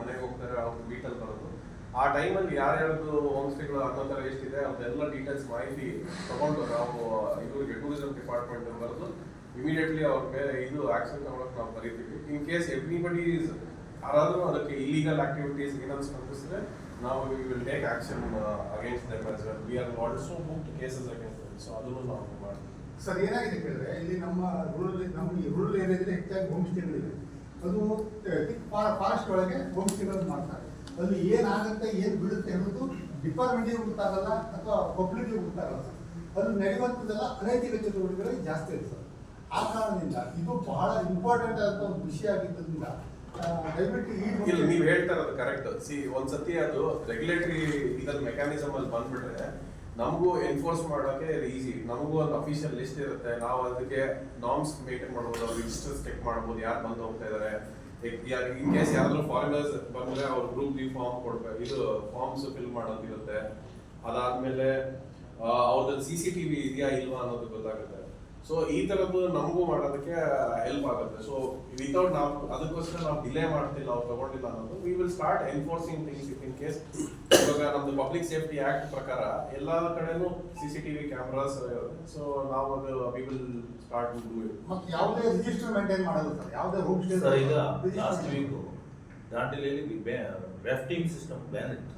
ಮನೆಗೆ ಹೋಗ್ತಾರೆ ಅವ್ರು ಬೀಟಲ್ಲಿ ಬರೋದು. ಆ ಟೈಮಲ್ಲಿ ಯಾರ್ಯಾರ್ದು ಹೋಮ್ ಸ್ಟೇಗಳು ಅನ್ನೋ ಥರ ಎಷ್ಟಿದೆ ಅದೆಲ್ಲ ಡೀಟೇಲ್ಸ್ ಮಾಹಿತಿ ತಗೊಂಡು ನಾವು ಇವ್ರಿಗೆ ಟೂರಿಸಂ ಡಿಪಾರ್ಟ್ಮೆಂಟ್ ಬರೋದು. ಇಮಿಡಿಯೇಟ್ಲಿ ಅವ್ರ ಮೇಲೆ ಇದು ಆಕ್ಷನ್ ತಗೊಳಕ್ಕೆ ನಾವು ಬರೀತೀವಿ ಇನ್ ಕೇಸ್ ಎವ್ರಿಬಡಿ ಈಸ್ ಯಾರಾದರೂ ಅದಕ್ಕೆ ಇಲೀಗಲ್ ಆಕ್ಟಿವಿಟೀಸ್ ಏನಾದ್ರು ಸ್ಪಂದಿಸಿದ್ರೆ ನಾವು we will take action against them as well we are also book cases against them so ಅದನ್ನು ನಾವು ಮಾಡ್ತೀವಿ. ಸರ್ ಏನಾಗಿದೆ ಕೇಳಿದ್ರೆ ಇಲ್ಲಿ ನಮ್ಮ ರೂರಲ್ ನಮ್ಮ ರೂರಲ್ ಏರಿಯಾದಲ್ಲಿ ಹೆಚ್ಚಾಗಿ ಹೋಮ್ ಸ್ಟೇಗಳಿದೆ ಅದು ಫಾರೆಸ್ಟ್ ಒಳಗೆ ಹೋಮ್ ಸ್ಟೇಗಳನ್ನು ಮಾಡ್ತಾರೆ. ಅಲ್ಲಿ ಏನಾಗುತ್ತೆ ಏನು ಬಿಡುತ್ತೆ ಅನ್ನೋದು ಡಿಪಾರ್ಟ್ಮೆಂಟಿಗೆ ಗೊತ್ತಾಗಲ್ಲ ಅಥವಾ ಪಬ್ಲಿಕ್ಗೆ ಗೊತ್ತಾಗಲ್ಲ. ಅದು ನಡೆಯುವಂಥದ್ದೆಲ್ಲ ಅನೈತಿಕ ಚಟುವಟಿಕೆಗಳಿಗೆ ಜಾಸ್ತಿ ಇರ್ತದೆ ಸರ್ ಆ ಕಾರಣದಿಂದ ಇದು ಬಹಳ ಇಂಪಾರ್ಟೆಂಟ್ ಆದಂಥ ಒಂದು ವಿಷಯ ಆಗಿದ್ದರಿಂದ ದಯವಿಟ್ಟು ಇಲ್ಲ ನೀವ್ ಹೇಳ್ತಾ ಇರೋದು ಕರೆಕ್ಟ್ ಸಿ ಒಂದ್ಸತಿ ಅದು ರೆಗ್ಯುಲೇಟರಿ ಇದರ ಮೆಕ್ಯಾನಿಸಮ್ ಅಲ್ಲಿ ಬಂದ್ಬಿಟ್ರೆ ನಮಗೂ ಎನ್ಫೋರ್ಸ್ ಮಾಡೋಕೆ ಈಸಿ ನಮಗೂ ಒಂದು ಅಫಿಷಿಯಲ್ ಲಿಸ್ಟ್ ಇರುತ್ತೆ. ನಾವು ಅದಕ್ಕೆ ನಾಮ್ಸ್ ಮೇಂಟೈನ್ ಮಾಡ್ಬೋದು ರಿಜಿಸ್ಟರ್ಸ್ ಚೆಕ್ ಮಾಡ್ಬೋದು, ಯಾರು ಬಂದು ಹೋಗ್ತಾ ಇದಾರೆ. ಇನ್ ಕೇಸ್ ಯಾರಾದ್ರೂ ಫಾರಿನರ್ಸ್ ಬಂದ್ರೆ ಅವ್ರ ಗ್ರೂಪ್ ಡಿ ಫಾರ್ಮ್ ಕೊಡ್ಬೇಕು ಇದು ಫಾರ್ಮ್ಸ್ ಫಿಲ್ ಮಾಡೋದಿರುತ್ತೆ. ಅದಾದ್ಮೇಲೆ ಅವ್ರದ್ದು ಸಿ ಸಿ ಟಿವಿ ಇದೆಯಾ ಇಲ್ವಾ ಅನ್ನೋದು ಗೊತ್ತಾಗುತ್ತೆ. ಸೊ ಈ ತರದ್ದು ನಮಗೂ ಮಾಡೋದಕ್ಕೆ ಹೆಲ್ಪ್ ಆಗುತ್ತೆ. ಸೊ ವಿತೌಟ್ ನಾವು ಅದಕ್ಕೋಸ್ಕರ ನಾವು ಡಿಲೇ ಮಾಡ್ತಿಲ್ಲ ನಾವು ತಗೊಂಡಿಲ್ಲ ಅನ್ನೋದು we will start enforcing things in case ಇವಾಗ ನಮ್ದು ಪಬ್ಲಿಕ್ ಸೇಫ್ಟಿ ಆಕ್ಟ್ ಪ್ರಕಾರ ಎಲ್ಲ ಕಡೆನೂ C C TV cameras so ನಾವು ಅದು we will start do it ಮತ್ತೆ ಯಾವುದೇ ರಿಜಿಸ್ಟರ್ ಮೇಂಟೈನ್ ಮಾಡೋದು ಸರ್ ಯಾವುದೇ ರೂಮ್ ಸ್ಟೇ ಸರ್ ಈಗ ಲಾಸ್ಟ್ ವೀಕ್ ದಾಂಡೇಲಿಯಲ್ಲಿ ರಾಫ್ಟಿಂಗ್ ಸಿಸ್ಟಮ್ ಬ್ಯಾನ್ ಇತ್ತು.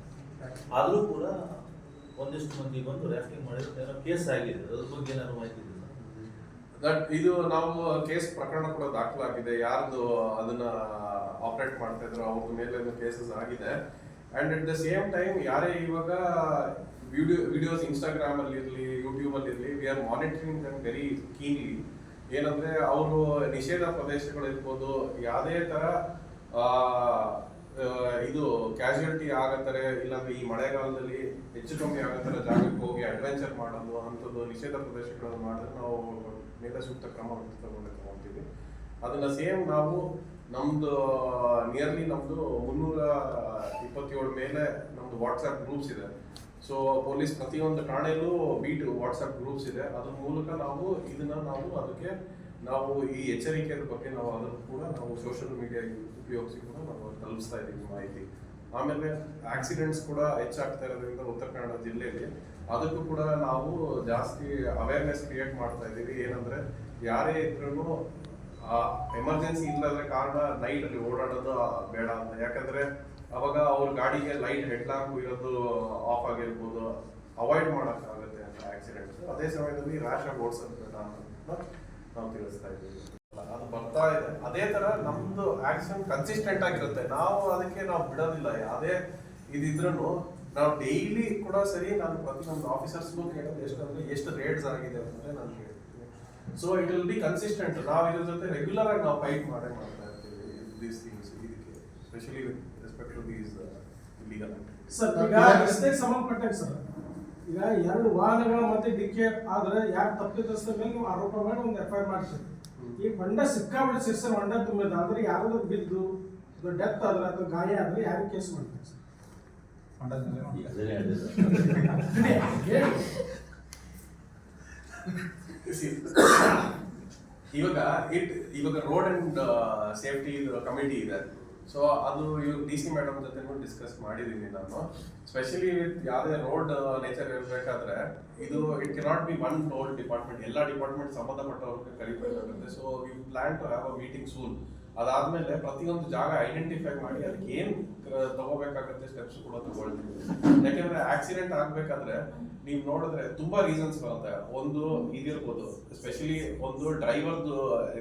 ಆದರೂ ಕೂಡ ಒಂದಿಷ್ಟು ಮಂದಿ ಬಂದು ರಾಫ್ಟಿಂಗ್ ಮಾಡಿದ್ರೆ ಏನೋ ಕೇಸ್ ಆಗಿದೆ. ಅದ್ರ ಬಗ್ಗೆ ಏನಾದ್ರು ಮಾಹಿತಿ ಇದೆ ದಟ್ ಇದು ನಾವು ಕೇಸ್ ಪ್ರಕರಣ ಕೂಡ ದಾಖಲಾಗಿದೆ. ಯಾರ್ದು ಅದನ್ನ ಆಪರೇಟ್ ಮಾಡ್ತಾ ಇದ್ರು ಅವ್ರ ಮೇಲೆ ಕೇಸಸ್ ಆಗಿದೆ. And at the same time ಯಾರೇ ಇವಾಗ ವಿಡಿಯೋ ವಿಡಿಯೋಸ್ ಇನ್ಸ್ಟಾಗ್ರಾಮ್ ಅಲ್ಲಿ ಇರಲಿ ಯೂಟ್ಯೂಬ್ ಅಲ್ಲಿ ಇರಲಿ we are monitoring them very keenly ಏನಂದ್ರೆ ಅವರು ನಿಷೇಧ ಪ್ರದೇಶಗಳು ಇರ್ಬೋದು ಯಾವುದೇ ತರ ಇದು ಕ್ಯಾಶುಯಾಲಿಟಿ ಆಗತ್ತಾರೆ, ಇಲ್ಲಾಂದ್ರೆ ಈ ಮಳೆಗಾಲದಲ್ಲಿ ಹೆಚ್ಚು ಕಮ್ಮಿ ಆಗುತ್ತಾರೆ ಜಾಗಕ್ಕೆ ಹೋಗಿ ಅಡ್ವೆಂಚರ್ ಮಾಡೋದು, ಅಂಥದ್ದು ನಿಷೇಧ ಪ್ರದೇಶಗಳನ್ನು ಮಾಡಿದ್ರೆ ನಾವು ಮೇಲೆ ಸೂಕ್ತ ಕ್ರಮ ತಗೊಂಡು ತಗೊತೀವಿ ಅದನ್ನ ಸೇಮ್ ನಾವು ನಮ್ದು ನಿಯರ್ಲಿ ನಮ್ದು ಮುನ್ನೂರ ಇಪ್ಪತ್ತೇಳು ಮೇಲೆ ನಮ್ದು ವಾಟ್ಸ್ಆಪ್ ಗ್ರೂಪ್ಸ್ ಇದೆ. ಸೊ ಪೊಲೀಸ್ ಪ್ರತಿಯೊಂದು ಠಾಣೆಯಲ್ಲೂ ಬೀಟ್ ವಾಟ್ಸಪ್ ಗ್ರೂಪ್ಸ್ ಇದೆ. ಅದ್ರ ಮೂಲಕ ನಾವು ಇದನ್ನ ನಾವು ಅದಕ್ಕೆ ನಾವು ಈ ಎಚ್ಚರಿಕೆಯ ಬಗ್ಗೆ ನಾವು ಅದನ್ನು ಕೂಡ ನಾವು ಸೋಷಿಯಲ್ ಮೀಡಿಯಾ ಉಪಯೋಗಿಸಿ ಕೂಡ ನಾವು ತಲುಪಿಸ್ತಾ ಇದ್ದೀವಿ ಮಾಹಿತಿ. ಆಮೇಲೆ ಆಕ್ಸಿಡೆಂಟ್ಸ್ ಕೂಡ ಹೆಚ್ಚಾಗ್ತಾ ಇರೋದ್ರಿಂದ ಉತ್ತರ ಕನ್ನಡ ಜಿಲ್ಲೆಯಲ್ಲಿ. ಅದಕ್ಕೂ ಕೂಡ ನಾವು ಜಾಸ್ತಿ ಅವೇರ್ನೆಸ್ ಕ್ರಿಯೇಟ್ ಮಾಡ್ತಾ ಇದ್ದೀವಿ. ಏನಂದ್ರೆ ಯಾರೇ ಇದ್ರೂ ಎಮರ್ಜೆನ್ಸಿ ಇಲ್ಲದ ಕಾರಣ ನೈಟ್ ಅಲ್ಲಿ ಓಡಾಡೋದು ಬೇಡ ಅಂತ. ಯಾಕಂದ್ರೆ ಅವಾಗ ಅವ್ರ ಗಾಡಿಗೆ ಲೈಟ್ ಹೆಡ್ ಲ್ಯಾಂಪ್ ಇರೋದು ಆಫ್ ಆಗಿರ್ಬೋದು. ಅವಾಯ್ಡ್ ಮಾಡೋಕ್ಕಾಗುತ್ತೆ ಅಂತ ಆಕ್ಸಿಡೆಂಟ್ಸ್ ಅದೇ ಸಮಯದಲ್ಲಿ ರ್ಯಾಶ್ ಆಗಿ ಓಡಿಸೋದು ಬೇಡ ಅಂತ ನಾವು ತಿಳಿಸ್ತಾ ಇದ್ದೀವಿ. ಅದು ಬರ್ತಾ ಇದೆ. ಅದೇ ತರ ನಮ್ದು ಆಕ್ಷನ್ ಕನ್ಸಿಸ್ಟೆಂಟ್ ಆಗಿರುತ್ತೆ. ನಾವು ಅದಕ್ಕೆ ನಾವು ಬಿಡೋದಿಲ್ಲ. ಯಾವುದೇ ಇದಿದ್ರು ನಾವು ಡೈಲಿ ಕೂಡ ಸರಿ ನಾನು ಪ್ರತಿಯೊಂದು ಆಫೀಸರ್ಸ್ಗೂ ಕೇಳೋದು ಎಷ್ಟು ಅಂದ್ರೆ ಎಷ್ಟು ರೇಟ್ಸ್ ಆಗಿದೆ ಅಂದ್ರೆ ನಾನು ಹೇಳ್ತೀನಿ so it will be consistent ನಾವು ಇದ್ರ ಜೊತೆ ರೆಗ್ಯುಲರ್ ಆಗಿ ನಾವು ಫೈಟ್ ಮಾಡೇ ಮಾಡ್ತಾ ಇರ್ತೀವಿ ದೀಸ್ ಥಿಂಗ್ಸ್ ಇದಕ್ಕೆ specially with respect to these legal sir ಈಗ ರಸ್ತೆಗೆ ಸಂಬಂಧಪಟ್ಟಂಗೆ ಸರ್ ಈಗ ಎರಡು ವಾಹನಗಳ ಮಧ್ಯೆ ಡಿಕ್ಕಿ ಆದ್ರೆ ಯಾಕೆ ತಪ್ಪಿತಸ್ಥ ಮೇಲೆ ನೀವು ಆರೋಪ ಮಾಡಿ ಒಂದು ಎಫ್ ಐ ಆರ್ ಮಾಡಿಸಿ ಈ ಹೊಂಡ ಸಿಕ್ಕಾಬಿಟ್ಟು ಸಿರ್ಸರ್ ಹೊಂಡ ತುಂಬಿದ ಅಂದ್ರೆ ಯಾರಾದ್ರೂ ಬಿದ್ದು ಡೆತ್ ಆದ್ರೆ ಅಥವಾ ಗಾಯ ಆದ್ರೆ ಯಾರು ಕೇಸ್ ಮಾಡ್ತಾರೆ. ಇವಾಗ ಇಟ್ ಇವಾಗ ರೋಡ್ ಅಂಡ್ ಸೇಫ್ಟಿ ಕಮಿಟಿ ಇದೆ ಸೊ ಅದು ಇವಾಗ ಡಿ ಸಿ ಮೇಡಮ್ ಜೊತೆ ಡಿಸ್ಕಸ್ ಮಾಡಿದ್ದೀನಿ ನಾನು ಸ್ಪೆಷಲಿ ವಿತ್ ಯಾವುದೇ ರೋಡ್ ನೇಚರ್ ಇರಬೇಕಾದ್ರೆ ಇದು it cannot be one road department ಎಲ್ಲ ಡಿಪಾರ್ಟ್ಮೆಂಟ್ ಸಂಬಂಧಪಟ್ಟವ್ರಿಗೆ ಕರಿಬೇಕಾಗುತ್ತೆ so you plan to have a meeting soon ಅದಾದ್ಮೇಲೆ ಪ್ರತಿಯೊಂದು ಜಾಗ ಐಡೆಂಟಿಫೈ ಮಾಡಿ ಅದಕ್ಕೆ ಏನ್ ತಗೋಬೇಕಾಗತ್ತೆ ಸ್ಟೆಪ್ಸ್ ಕೂಡ ತಗೊಳ್ತೀವಿ. ಯಾಕೆಂದ್ರೆ ಆಕ್ಸಿಡೆಂಟ್ ಆಗ್ಬೇಕಾದ್ರೆ ನೀವು ನೋಡಿದ್ರೆ ತುಂಬಾ ರೀಸನ್ಸ್ ಬರುತ್ತೆ. ಒಂದು ಇದಿರ್ಬೋದು ಸ್ಪೆಷಲಿ ಒಂದು ಡ್ರೈವರ್ದು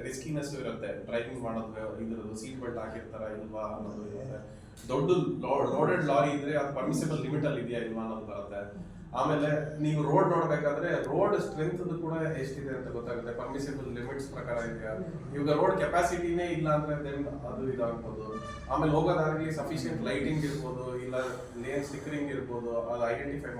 ರಿಸ್ಕಿನೆಸ್ ಇರುತ್ತೆ. ಡ್ರೈವಿಂಗ್ ಮಾಡೋದು, ಇದ್ರದ್ದು ಸೀಟ್ ಬೆಲ್ಟ್ ಹಾಕಿರ್ತಾರ ಇಲ್ವಾ ಅನ್ನೋದು ಇರುತ್ತೆ. ದೊಡ್ಡ ಲೋಡೆಡ್ ಲಾರಿ ಇದ್ರೆ ಅದು ಪರ್ಮಿಸಿಬಲ್ ಲಿಮಿಟ್ ಅಲ್ಲಿ ಇದೆಯಾ ಇಲ್ವಾ ಅನ್ನೋದು ಬರುತ್ತೆ. ಆಮೇಲೆ ನೀವು ರೋಡ್ ನೋಡ್ಬೇಕಾದ್ರೆ ರೋಡ್ ಸ್ಟ್ರೆಂತ್ ಕೂಡ ಎಷ್ಟಿದೆ ಅಂತ ಗೊತ್ತಾಗುತ್ತೆ. ಪರ್ಮಿಸಿಬಲ್ ಲಿಮಿಟ್ಸ್ ಪ್ರಕಾರ ಇದೆಯಾ ಇವಾಗ ರೋಡ್ ಕೆಪಾಸಿಟಿನೇ ಇಲ್ಲ ಅಂದ್ರೆ ದೆನ್ ಅದು ಇದಾಗ್ಬೋದು. ಆಮೇಲೆ ಹೋಗೋದಾಗಲಿ ಸಫಿಶಿಯಂಟ್ ಲೈಟಿಂಗ್ ಇರ್ಬೋದು, ಇಲ್ಲ ಲೇನ್ ಸ್ಟಿಕರಿಂಗ್ ಇರ್ಬೋದು, ಅದು ಐಡೆಂಟಿಫೈ